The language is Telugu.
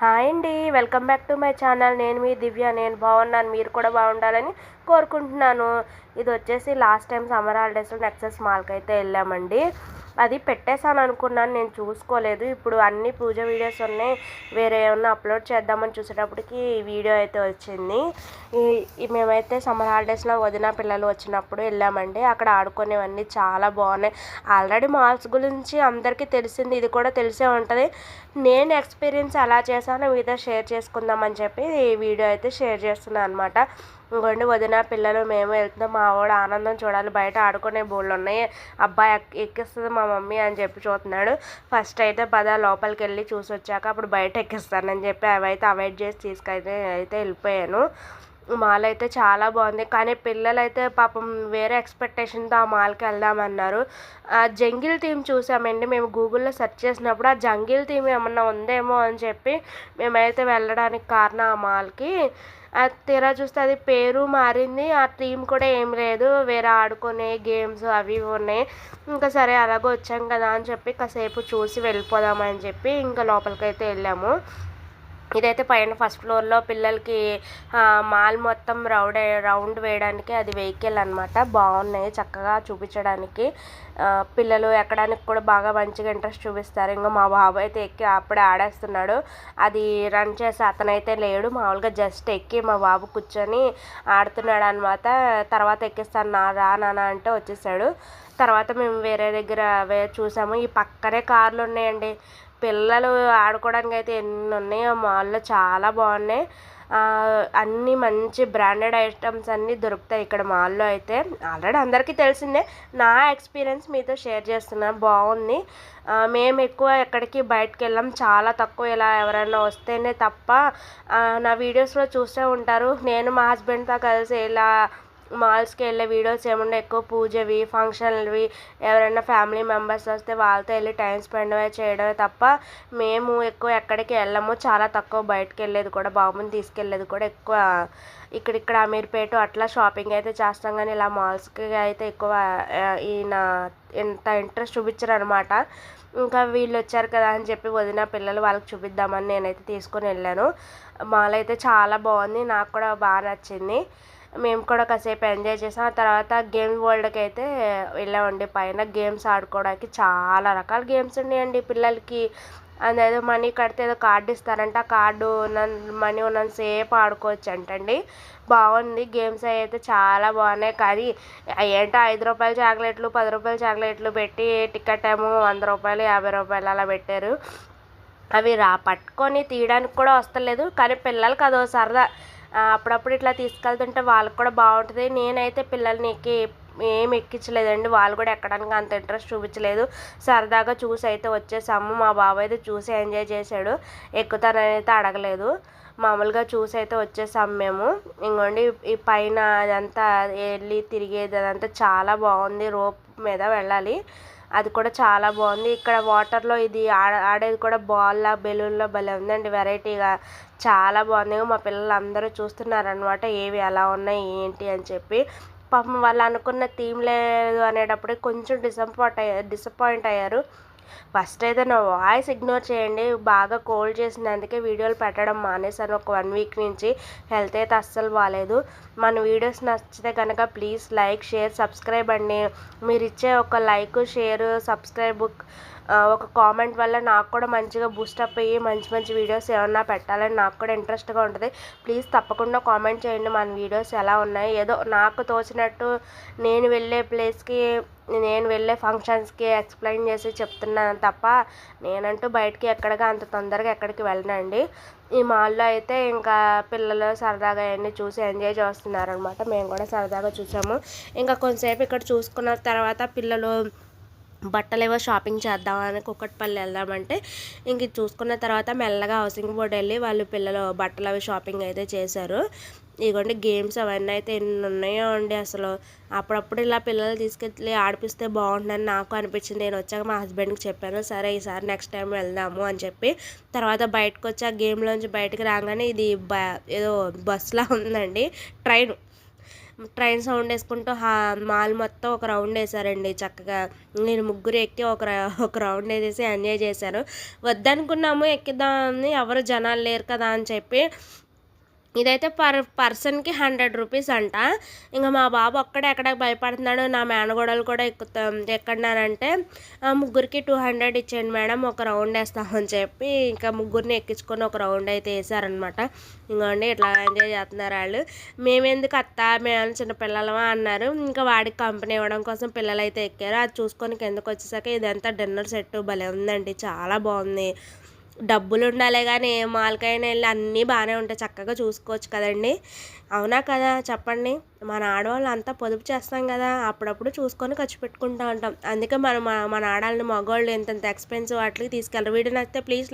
హాయ్ అండి welcome back to my channel. నేను మీ దివ్య నేను బాగున్నాను మీరు కూడా బాగుండాలని కోరుకుంటున్నాను. ఇది వచ్చేసి లాస్ట్ టైం సమ్మర్ హాలిడేస్లో నెక్సెస్ మాల్కి అయితే వెళ్ళామండి. అది పెట్టేశాను అనుకున్నాను నేను చూసుకోలేదు. ఇప్పుడు అన్ని పూజ వీడియోస్ ఉన్నాయి. వేరే ఏమన్నా అప్లోడ్ చేద్దామని చూసేటప్పటికి ఈ వీడియో అయితే వచ్చింది. ఈ మేమైతే సమ్మర్ హాలిడేస్లో వదిన పిల్లలు వచ్చినప్పుడు వెళ్ళామండి. అక్కడ ఆడుకునేవన్నీ చాలా బాగున్నాయి. ఆల్రెడీ మాల్స్ గురించి అందరికీ తెలిసింది ఇది కూడా తెలిసే ఉంటుంది. నేను ఎక్స్పీరియన్స్ ఎలా చేశానో మీతో షేర్ చేసుకుందామని చెప్పి ఈ వీడియో అయితే షేర్ చేస్తున్నాను అనమాట ఇంకోండి వదిన పిల్లలు మేము వెళ్తున్నాం. మా వాడు ఆనందం చూడాలి. బయట ఆడుకునే బోళ్ళు ఉన్నాయి. అబ్బాయి ఎక్కిస్తుంది మా మమ్మీ అని చెప్పి చూస్తున్నాడు. ఫస్ట్ అయితే పద లోపలికి వెళ్ళి చూసి వచ్చాక అప్పుడు బయట ఎక్కిస్తానని చెప్పి అవైతే అవాయిడ్ చేసి తీసుకైతే అయితే వెళ్ళిపోయాను. మాల్ అయితే చాలా బాగుంది. కానీ పిల్లలు అయితే పాపం వేరే ఎక్స్పెక్టేషన్తో ఆ మాల్కి వెళ్దామన్నారు. ఆ జంగిల్ థీమ్ చూసామండి. మేము గూగుల్లో సెర్చ్ చేసినప్పుడు ఆ జంగిల్ థీమ్ ఏమన్నా ఉందేమో అని చెప్పి మేమైతే వెళ్ళడానికి కారణం ఆ మాల్కి. తీరా చూస్తే అది పేరు మారింది. ఆ థీమ్ కూడా ఏం లేదు. వేరే ఆడుకునే గేమ్స్ అవి ఇవి ఉన్నాయి. ఇంకా సరే అలాగో వచ్చాం కదా అని చెప్పి కాసేపు చూసి వెళ్ళిపోదామని చెప్పి ఇంకా లోపలికైతే వెళ్ళాము. ఇదైతే పైన ఫస్ట్ ఫ్లోర్లో పిల్లలకి మాల్ మొత్తం రౌండ్ రౌండ్ వేయడానికి అది వెహికల్ అనమాట బాగున్నాయి చక్కగా చూపించడానికి. పిల్లలు ఎక్కడానికి కూడా బాగా మంచిగా ఇంట్రెస్ట్ చూపిస్తారు. ఇంకా మా బాబు అయితే ఎక్కి అప్పుడే ఆడేస్తున్నాడు. అది రన్ చేసి అతనైతే లేడు. మామూలుగా జస్ట్ ఎక్కి మా బాబు కూర్చొని ఆడుతున్నాడు అనమాట తర్వాత ఎక్కిస్తాను నా రా నాన్న అంటే వచ్చేసాడు. తర్వాత మేము వేరే దగ్గర చూసాము. ఈ పక్కనే కార్లు ఉన్నాయండి. పిల్లలు ఆడుకోవడానికి అయితే ఎన్ని ఉన్నాయో మాల్లో చాలా బాగున్నాయి. అన్నీ మంచి బ్రాండెడ్ ఐటమ్స్ అన్నీ దొరుకుతాయి ఇక్కడ మాల్లో అయితే. ఆల్రెడీ అందరికీ తెలిసిందే నా ఎక్స్పీరియన్స్ మీతో షేర్ చేస్తున్నాను బాగుంది. మేము ఎక్కువ ఎక్కడికి బయటకు వెళ్ళాం చాలా తక్కువ ఇలా ఎవరైనా వస్తేనే తప్ప నా వీడియోస్లో చూస్తూ ఉంటారు. నేను మా హస్బెండ్తో కలిసి ఇలా మాల్స్కి వెళ్ళే వీడియోస్ ఏముండే ఎక్కువ పూజవి ఫంక్షన్లవి ఎవరైనా ఫ్యామిలీ మెంబర్స్ వస్తే వాళ్ళతో వెళ్ళి టైం స్పెండ్ చేయడమే తప్ప మేము ఎక్కువ ఎక్కడికి వెళ్ళము. చాలా తక్కువ బయటకు వెళ్ళేది కూడా బాబుని తీసుకెళ్ళేది కూడా ఎక్కువ ఇక్కడిక్కడ అమీర్పేట అట్లా షాపింగ్ అయితే చేస్తాం. కానీ ఇలా మాల్స్కి అయితే ఎక్కువ ఈయన ఇంత ఇంట్రెస్ట్ చూపించరు అనమాట ఇంకా వీళ్ళు వచ్చారు కదా అని చెప్పి వదిన పిల్లలు వాళ్ళకి చూపిద్దామని నేనైతే తీసుకొని వెళ్ళాను. మాల్ అయితే చాలా బాగుంది. నాకు కూడా బాగా నచ్చింది. మేము కూడా కాసేపు ఎంజాయ్ చేసాం. ఆ తర్వాత గేమ్ వరల్డ్కి అయితే వెళ్ళామండి. పైన గేమ్స్ ఆడుకోవడానికి చాలా రకాల గేమ్స్ ఉన్నాయండి పిల్లలకి. అదేదో మనీ కడితే ఏదో కార్డు ఇస్తారంట. ఆ కార్డు ఉన్న మనీ ఉన్నంతసేపు ఆడుకోవచ్చు అంటండి బాగుంది. గేమ్స్ అయితే చాలా బాగున్నాయి. కానీ ఏంటో ఐదు రూపాయల చాక్లెట్లు పది రూపాయల చాక్లెట్లు పెట్టి టికెట్ ఏమో వంద రూపాయలు యాభై రూపాయలు అలా పెట్టారు. అవి రా పట్టుకొని తీయడానికి కూడా వస్తలేదు. కానీ పిల్లలకి అదో సరదా. అప్పుడప్పుడు ఇట్లా తీసుకెళ్తుంటే వాళ్ళకి కూడా బాగుంటుంది. నేనైతే పిల్లల్ని ఎక్కి ఏం ఎక్కించలేదండి. వాళ్ళు కూడా ఎక్కడానికి అంత ఇంట్రెస్ట్ చూపించలేదు. సరదాగా చూసి అయితే వచ్చేసాము. మా బాబు అయితే చూసి ఎంజాయ్ చేశాడు. ఎక్కుతానని అయితే అడగలేదు. మామూలుగా చూసి అయితే వచ్చేసాము మేము. ఇంకోండి ఈ పైన అదంతా వెళ్ళి తిరిగేది అదంతా చాలా బాగుంది. రోప్ మీద వెళ్ళాలి. అది కూడా చాలా బాగుంది. ఇక్కడ వాటర్లో ఇది ఆడేది కూడా బాల్లా బెలూన్లో భలే ఉందండి. వెరైటీగా చాలా బాగుంది. మా పిల్లలు అందరూ చూస్తున్నారనమాట ఏవి ఎలా ఉన్నాయి ఏంటి అని చెప్పి. పాపం వాళ్ళు అనుకున్న థీమ్ లేదు అనేటప్పుడు కొంచెం డిసప్పాయింట్ అయ్యారు డిసప్పాయింట్ అయ్యారు. ఫస్ట్ అయితే నా వాయిస్ ఇగ్నోర్ చేయండి. బాగా కోల్డ్ చేసినందుకే వీడియోలు పెట్టడం మానేశాను ఒక వన్ వీక్ నుంచి. హెల్త్ అయితే అస్సలు బాగాలేదు మన వీడియోస్ నచ్చితే కనుక ప్లీజ్ లైక్ షేర్ సబ్స్క్రైబ్ అండి. మీరు ఇచ్చే ఒక లైక్ షేర్ సబ్స్క్రైబ్ ఒక కామెంట్ వల్ల నాకు కూడా మంచిగా బూస్టప్ అయ్యి మంచి మంచి వీడియోస్ ఏమన్నా పెట్టాలని నాకు కూడా ఇంట్రెస్ట్గా ఉంటుంది. ప్లీజ్ తప్పకుండా కామెంట్ చేయండి. మన వీడియోస్ ఎలా ఉన్నాయి? ఏదో నాకు తోచినట్టు నేను వెళ్ళే ప్లేస్కి నేను వెళ్ళే ఫంక్షన్స్కి ఎక్స్ప్లెయిన్ చేసి చెప్తున్నాను తప్ప నేనంటూ బయటికి ఎక్కడికి అంత తొందరగా ఎక్కడికి వెళ్ళనండి. ఈ మాల్లో అయితే ఇంకా పిల్లలు సరదాగా అవన్నీ చూసి ఎంజాయ్ చేస్తున్నారనమాట మేము కూడా సరదాగా చూసాము. ఇంకా కొంతసేపు ఇక్కడ చూసుకున్న తర్వాత పిల్లలు బట్టలు ఏవో షాపింగ్ చేద్దామని కుక్కట్పల్లి వెళ్దామంటే ఇంక చూసుకున్న తర్వాత మెల్లగా హౌసింగ్ బోర్డ్ వెళ్ళి వాళ్ళు పిల్లలు బట్టలు అవి షాపింగ్ అయితే చేశారు. ఇదిగోండి గేమ్స్ అవన్నీ అయితే ఎన్ని ఉన్నాయో అండి అసలు. అప్పుడప్పుడు ఇలా పిల్లలు తీసుకెళ్ళి ఆడిపిస్తే బాగుంటుందని నాకు అనిపించింది. నేను వచ్చాక మా హస్బెండ్కి చెప్పాను సరే ఈసారి నెక్స్ట్ టైం వెళ్దాము అని చెప్పి. తర్వాత బయటకు వచ్చి ఆ గేమ్లోంచి బయటకు రాగానే ఇది ఏదో బస్లా ఉందండి ట్రైన్. ట్రైన్ సౌండ్ వేసుకుంటూ హా మాల్ మొత్తం ఒక రౌండ్ వేసారండి చక్కగా నేను ముగ్గురు ఎక్కి ఒక ఒక రౌండ్ వేసేసి ఎంజాయ్ చేశాను వద్దనుకున్నాము ఎక్కిద్దామని ఎవరు జనాలు లేరు కదా అని చెప్పి ఇదైతే పర్ పర్సన్కి హండ్రెడ్ రూపీస్ అంట. ఇంకా మా బాబు ఒక్కడ ఎక్కడ భయపడుతున్నాడు నా మేనగోడలు కూడా ఎక్కుతా ఎక్కడినానంటే "ఆ, ముగ్గురికి టూ హండ్రెడ్ ఇచ్చేయండి మేడం ఒక రౌండ్ వేస్తామని చెప్పి ఇంకా ముగ్గురిని ఎక్కించుకొని ఒక రౌండ్ అయితే వేసారనమాట ఇంకోండి ఇట్లా ఎంజాయ్ చేస్తున్నారు వాళ్ళు మేమెందుకు అత్త మేము చిన్న పిల్లలమా అన్నారు. ఇంకా వాడికి కంపెనీ ఇవ్వడం కోసం పిల్లలు అయితే ఎక్కారు. అది చూసుకొని కిందకు వచ్చేసాక ఇదంతా డిన్నర్ సెట్ భలే ఉందండి చాలా బాగుంది. డబ్బులు ఉండాలి కానీ ఏ మాల్కైనా వెళ్ళి అన్నీ బాగానే ఉంటాయి. చక్కగా చూసుకోవచ్చు కదండి. అవునా కదా? చెప్పండి. మన ఆడవాళ్ళు అంతా పొదుపు చేస్తాం కదా. అప్పుడప్పుడు చూసుకొని ఖర్చు పెట్టుకుంటూ ఉంటాం. అందుకే మనం మన ఆడాలని మగవాళ్ళు ఎంత ఎక్స్పెన్సివ్ వాటికి తీసుకెళ్ళరు. వీడియో నచ్చితే ప్లీజ్